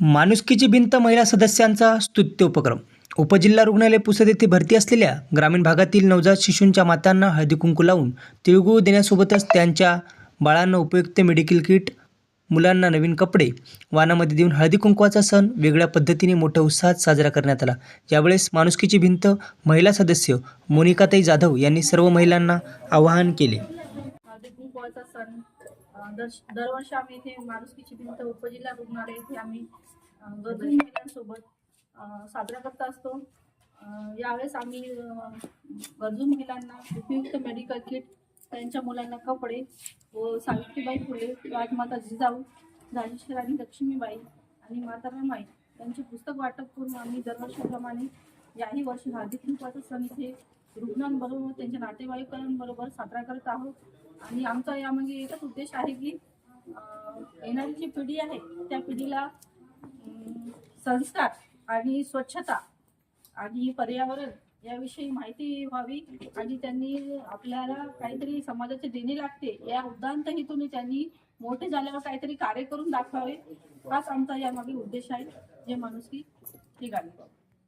माणुसकीची भिंत महिला सदस्यांचा स्तुत्य उपक्रम. उपजिल्हा रुग्णालय पुसद येथे भरती असलेल्या ग्रामीण भागातील नवजात शिशूंच्या मातांना हळदी कुंकू लावून तिळगुळ देण्यासोबतच त्यांच्या बाळांना उपयुक्त मेडिकल किट मुलांना नवीन कपडे वानामध्ये देऊन हळदी कुंकवाचा सण वेगळ्या पद्धतीने मोठ्या उत्साहात साजरा करण्यात आला. यावेळेस माणुसकीची भिंत महिला सदस्य मोनिकाताई जाधव यांनी सर्व महिलांना आवाहन केले. दर दरवर्षी आम्ही इथे माणुसकीची भिंत उपजिल्हा रुग्णालय इथे आम्ही गरजू महिलांसोबत साजरा करत असतो. यावेळेस आम्ही गरजू महिलांना उपयुक्त मेडिकल किट त्यांच्या मुलांना कपडे व सावित्रीबाई फुले राजमाता जिजाऊ राजेश्वर आणि लक्ष्मीबाई आणि माता रमाई यांचे पुस्तक वाटप करून आम्ही दरवर्षाप्रमाणे याही वर्षी हळदी कुंकवाचा सण इथे रुग्णांबरोबर त्यांच्या नातेवाईकांबरोबर साजरा करत आहोत. आणि आमचा यामध्ये म्हणजे एकच उद्देश आहे की येणारी जी पिढी आहे त्या पिढीला संस्कार आणि स्वच्छता आणि पर्यावरण याविषयी माहिती व्हावी आणि त्यांनी आपल्याला काहीतरी समाजाचे देणे लागते या उद्दांत हेतूने त्यांनी मोठे झाल्यावर काहीतरी कार्य करून दाखवावे. हाच आमचा यामागे उद्देश आहे. जे माणुसकी. ही गाडी